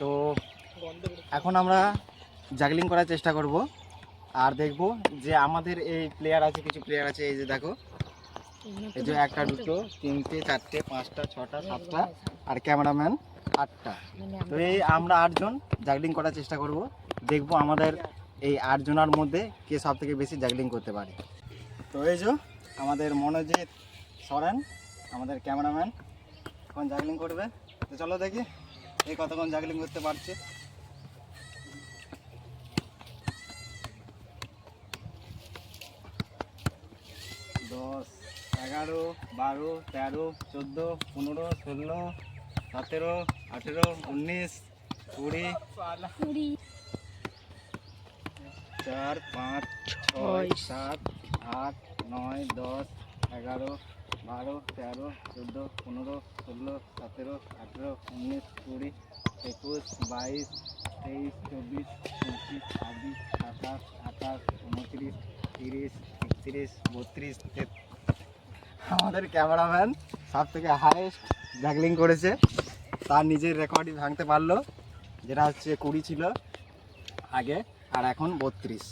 তো এখন আমরা জাগলিং করার চেষ্টা করব। আর দেখব যে আমাদের এই প্লেয়ার আছে, কিছু প্লেয়ার আছে, এই যে দেখো। এই যে একটা, দুটো, তিনটে, চারটে, পাঁচটা, ছটা, সাতটা, আর ক্যামেরাম্যান আটটা। তো এই আমরা আটজন জাগলিং করার চেষ্টা করব। দেখব আমাদের এই আটজনার মধ্যে কে সব থেকে বেশি জাগলিং করতে পারে। তো এই যে আমাদের মনোজিৎ সরেন, আমাদের ক্যামেরাম্যান এখন জাগলিং করবে? তো চলো দেখি। এই কতক্ষণ জাগলিং করতে পারছে? দশ এগারো বারো তেরো চোদ্দ পনেরো ষোলো সতেরো আঠেরো উনিশ কুড়ি চার পাঁচ ছয়। সাত আট নয় দশ এগারো, বারো, তেরো, চোদ্দ, পনেরো, ষোলো, সতেরো, আঠেরো, উনিশ, কুড়ি, একুশ, বাইশ, তেইশ, চব্বিশ, পঁচিশ, ছাব্বিশ, সাতাশ, আঠাশ, উনত্রিশ, তিরিশ, একত্রিশ, বত্রিশ আমাদের ক্যামেরাম্যান সব থেকে হাইয়েস্ট জাগলিং করেছে। তার নিজের রেকর্ডই ভাঙতে পারল, যেটা হচ্ছে কুড়ি ছিল আগে, আর এখন বত্রিশ।